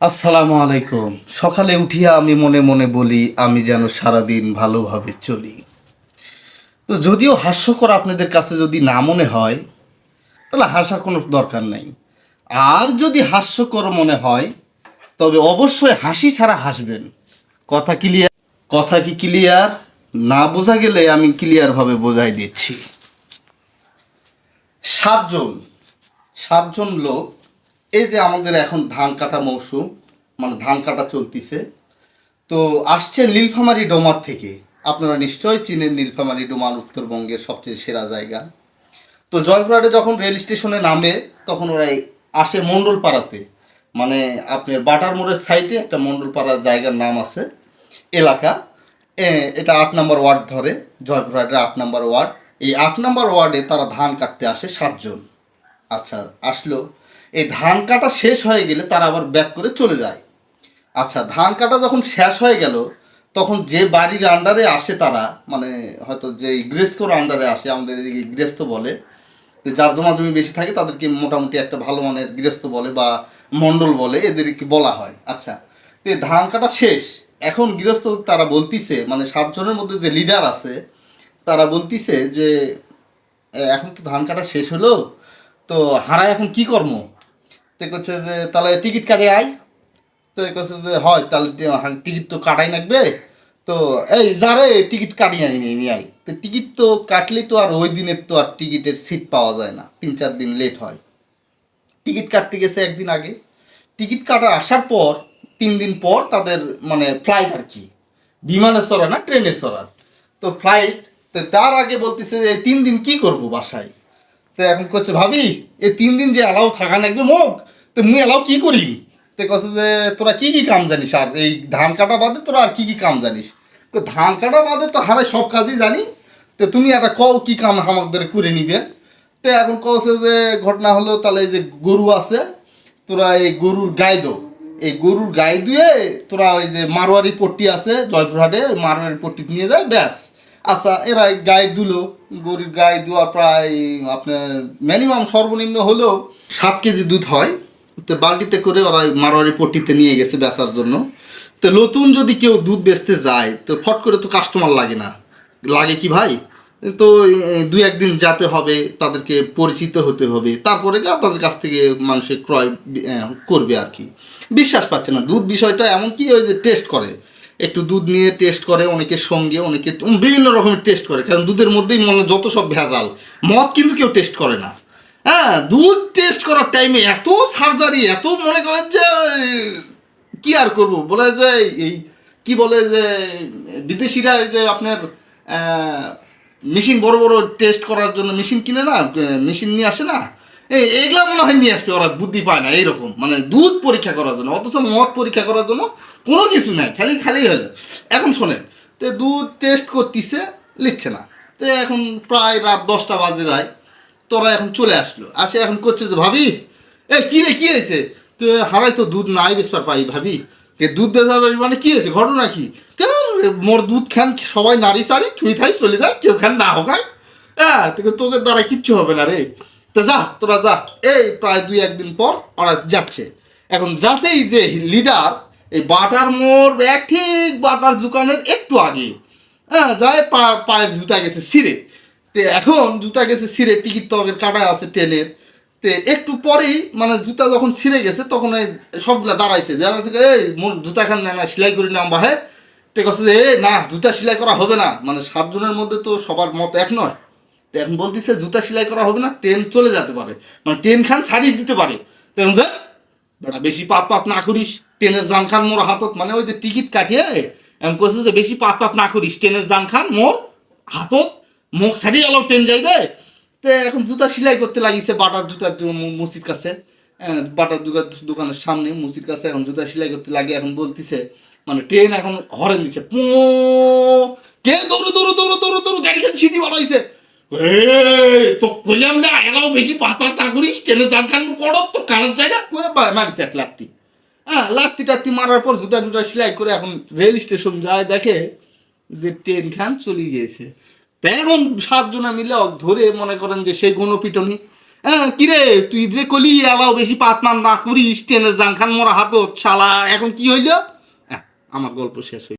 আসসালামু আলাইকুম। সকালে উঠিয়া আমি মনে মনে বলি, আমি যেন সারাদিন ভালোভাবে চলি। তো যদিও হাস্যকর আপনাদের কাছে যদি না মনে হয়, তাহলে হাসার কোনো দরকার নেই। আর যদি হাস্যকর মনে হয়, তবে অবশ্যই হাসি ছাড়া হাসবেন। কথা ক্লিয়ার কথা কি ক্লিয়ার না বোঝা গেলে আমি ক্লিয়ারভাবে বোঝাই দিচ্ছি। সাতজন সাতজন লোক এই যে আমাদের এখন ধান কাটা মৌসুম মানে ধান কাটা চলতিছে, তো আসছে নীলফামারী ডোমার থেকে। আপনারা নিশ্চয়ই চিনেন নীলফামারী ডোমার উত্তরবঙ্গের সবচেয়ে সেরা জায়গা। তো জয়পুরহাটে যখন রেল স্টেশনে নামে, তখন ওরা আসে মণ্ডলপাড়াতে। মানে আপনার বাটার মোড়ের সাইডে একটা মণ্ডলপাড়া জায়গার নাম আছে, এলাকা। এটা আট নম্বর ওয়ার্ড ধরে, জয়পুরহাটের আট নম্বর ওয়ার্ড। এই আট নম্বর ওয়ার্ডে তারা ধান কাটতে আসে সাতজন। আচ্ছা আসলো এই ধান কাটা শেষ হয়ে গেলে তারা আবার ব্যাক করে চলে যায়। আচ্ছা ধান কাটা যখন শেষ হয়ে গেল, তখন যে বাড়ির আন্ডারে আসে তারা মানে হয়তো যে গৃহস্থর আন্ডারে আসে, আমাদের এদিকে গৃহস্থ বলে যার জমা জমি বেশি থাকে তাদেরকে মোটামুটি একটা ভালো মানের গৃহস্থ বলে বা মণ্ডল বলে এদেরকে বলা হয়। আচ্ছা তো এই ধান কাটা শেষ। এখন গৃহস্থ তারা বলতিছে মানে সাতজনের মধ্যে যে লিডার আছে, তারা বলতিছে যে এখন তো ধান কাটা শেষ হলো, তো হারায় এখন কি কর্ম? তো যে, তাহলে টিকিট কাটে আয়। তো করছে যে, হয়, তাহলে টিকিট তো কাটাই লাগবে। তো এই যারে টিকিট কাটিয়ে আনি নিয়ে আয় তো টিকিট তো কাটলে তো আর ওই দিনের তো আর টিকিটের সিট পাওয়া যায় না। তিন চার দিন লেট হয়। টিকিট কাটতে গেছে একদিন আগে। টিকিট কাটা আসার পর, তিন দিন পর তাদের মানে ফ্লাইট আর কি। বিমানে চড়া না, ট্রেনে চড়া। তো ফ্লাইট তো তার আগে বলতেছে যে তিন দিন কি করব বাসায়? তো এখন করছে, ভাবি, এই তিন দিন যে এলাও থাকা লাগবে মোক তো মুই এলাও কি করি তো কছে যে, তোরা কি কি কাম জানিস? আর এই ধান কাটা বাদে তোরা আর কি কি কাম জানিস? তো ধান কাটা বাদে তো হারে সব কাজই জানি। তো তুমি একটা কও কি কাম আমাদের করে নিবে? তো এখন কছে যে, ঘটনা হলো তাহলে যে গরু আছে, তোরা এই গরুর গায়ে দো। এই গরুর গায়ে দিয়ে তোরা ওই যে মারোয়ারি পট্টি আছে জয়পুরহাটে মারোয়ারি পট্টি নিয়ে যায়, ব্যাস। আচ্ছা এরা গায়ে দুলো গরুর গায়ে দেওয়া প্রায় আপনার মিনিমাম সর্বনিম্ন হলেও সাত কেজি দুধ হয়। তো বালতিতে করে ওরা মারোয়ারি পট্টিতে নিয়ে গেছে বেচার জন্য। তো নতুন যদি কেউ দুধ বেচতে যায়, তো ফট করে তো কাস্টমার লাগে না। লাগে কি ভাই? তো দুই একদিন যাতে হবে, তাদেরকে পরিচিত হতে হবে। তারপরে তাদের কাছ থেকে মানুষের ক্রয় করবে আর কি। বিশ্বাস পাচ্ছে না। দুধ বিষয়টা এমন কি ওই যে টেস্ট করে। একটু দুধ নিয়ে টেস্ট করে অনেকের সঙ্গে, অনেকে বিভিন্ন রকমের টেস্ট করে, কারণ দুধের মধ্যেই মনে যত সব ভেজাল, মদ কিন্তু কেউ টেস্ট করে না। হ্যাঁ দুধ টেস্ট করার টাইমে এত সার্জারি এত মনে করেন যে, কি আর করব? বলে যে এই, কি বলে যে, বিদেশিরা যে আপনার মেশিন বড় বড় টেস্ট করার জন্য মেশিন কিনে না মেশিন নিয়ে আসে না? এই, এইগুলা মনে হয় নিয়ে আসবে ওরা বুদ্ধি পায় না, এইরকম। মানে দুধ পরীক্ষা করার জন্য, অথচ মদ পরীক্ষা করার জন্য কোনো কিছু নাই, খালি খালি হলে। এখন শোনেন, তো দুধ টেস্ট করতেছে, লিখছে না। তো এখন প্রায় রাত দশটা বাজে যায় তোরা এখন চলে আসলো। আসে এখন করছে যে, ভাবি এ কি রে, কি হয়েছে? হারাই তো দুধ নাই বেসবার পাই, ভাবি কে দুধ বেচাবে মানে কি হয়েছে, ঘটনা কি? কেন মোর দুধ খান, সবাই নারী সারি থুই থাই চলে যায়, কেউ খান না হোকায় হ্যাঁ তোকে দ্বারা কিচ্ছু হবে না রে। তো যা, তোরা যা। এই প্রায় দুই, একদিন পর ওরা যাচ্ছে। এখন যাতেই যে লিডার এই বাটার মোড় এক ঠিক বাটার দোকানের একটু আগে। হ্যাঁ যায় পা, পায়ের জুতা গেছে সিরে তে এখন জুতা গেছে ছিঁড়ে, টিকিট তো আগের কাটা আছে ট্রেনের। তে একটু পরেই মানে জুতা যখন ছিঁড়ে গেছে, তখন এই সবগুলা দাঁড়াইছে। আছে এই জুতা খান না না সেলাই করে নাম বাহে তে কাছে যে না, জুতা সেলাই করা হবে না। মানে সাতজনের মধ্যে তো সবার মত এক নয়। এখন বলতেছে জুতা সেলাই করা হবে না ট্রেন চলে যেতে পারে। মানে ট্রেন খান ছাড়িয়ে দিতে পারে। তো এখন যে, বেটা বেশি পাত পাপ না করিস ট্রেনের জান খান মোর হাতত। মানে ওই যে টিকিট কাটিয়ে এমন করছে যে বেশি পাত পাপ না করিস ট্রেনের জান খান মোর হাতত। মুখ ছাড়িয়ে আলো ট্রেন যাইবে। তো এখন জুতা সেলাই করতে লাগিয়েছে বাটার জুতার মুসির কাছে। আহ, বাটার জুতার দোকানের সামনে মুসির কাছে এখন জুতা সেলাই করতে লাগে। এখন বলতিছে মানে ট্রেন এখন হরেন দিচ্ছে পো কে দৌড়ে দৌড়ে দৌড়ে দৌড়ে দৌড়ে গাড়ি গাড়ি সিটি বাড়াইছে তো কইলাম না এরাও বেশি পাঁচ টাকা করিস ট্রেনে যান খান পড়ো তো কানের জায়গা করে বা- মারিছে এক লাত্তি। হ্যাঁ লাত্তি টাত্তি মারার পর জুতা টুটা সেলাই করে এখন রেল স্টেশন যায় দেখে যে ট্রেন খান চলে গিয়েছে। তা এখন সাতজনা মিলে ধরে মনে করেন যে সেই গণপিটনি। হ্যাঁ কিরে তুই যে কলি এলাও বেশি পাতমান না করিস ট্রেনের জাংখান মোরা হাতত শালা এখন কি হইল? আহ, আমার গল্প শেষ হইল।